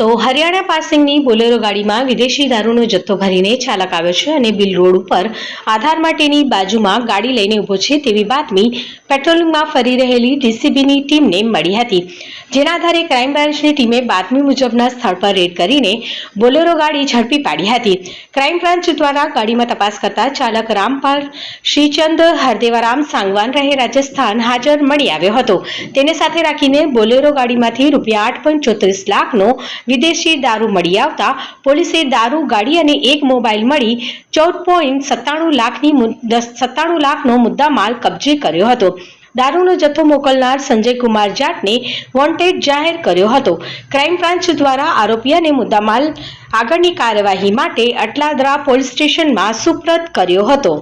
તો હરિયાણા પાસિંગની બોલેરો ગાડીમાં વિદેશી દારૂનો જથ્થો ભરીને ચાલક આવ્યો છે અને બિલ રોડ ઉપર આધાર માટેની બાજુમાં ગાડી લઈને ઊભો છે તેવી બાતમી પેટ્રોલિંગમાં ફરી રહેલી ડીસીબીની ટીમને મળી હતી. જેના આધારે ક્રાઇમ બ્રાન્ચની ટીમે બાતમી મુજબના સ્થળ પર રેડ કરીને બોલેરો ગાડી ઝડપી પાડી હતી. ક્રાઇમ બ્રાન્ચ દ્વારા ગાડીમાં તપાસ કરતા ચાલક રામપાલ શ્રીચંદ, હરદેવારામ સાંગવાન રહે રાજસ્થાન હાજર મળી આવ્યો હતો. તેને સાથે રાખીને બોલેરો ગાડીમાંથી રૂપિયા આઠ લાખનો વિદેશી દારૂ મળી આવતા પોલીસે દારૂ, ગાડી અને એક મોબાઈલ મળી ચૌદ પોઈન્ટ સત્તાણું લાખની સત્તાણું લાખનો મુદ્દામાલ કબજે કર્યો હતો. દારૂનો જથ્થો મોકલનાર સંજય કુમાર જાટને વોન્ટેડ જાહેર કર્યો હતો. ક્રાઇમ બ્રાન્ચ દ્વારા આરોપી અને મુદ્દામાલ આગળની કાર્યવાહી માટે અટલાદરા પોલીસ સ્ટેશનમાં સુપ્રત કર્યો હતો.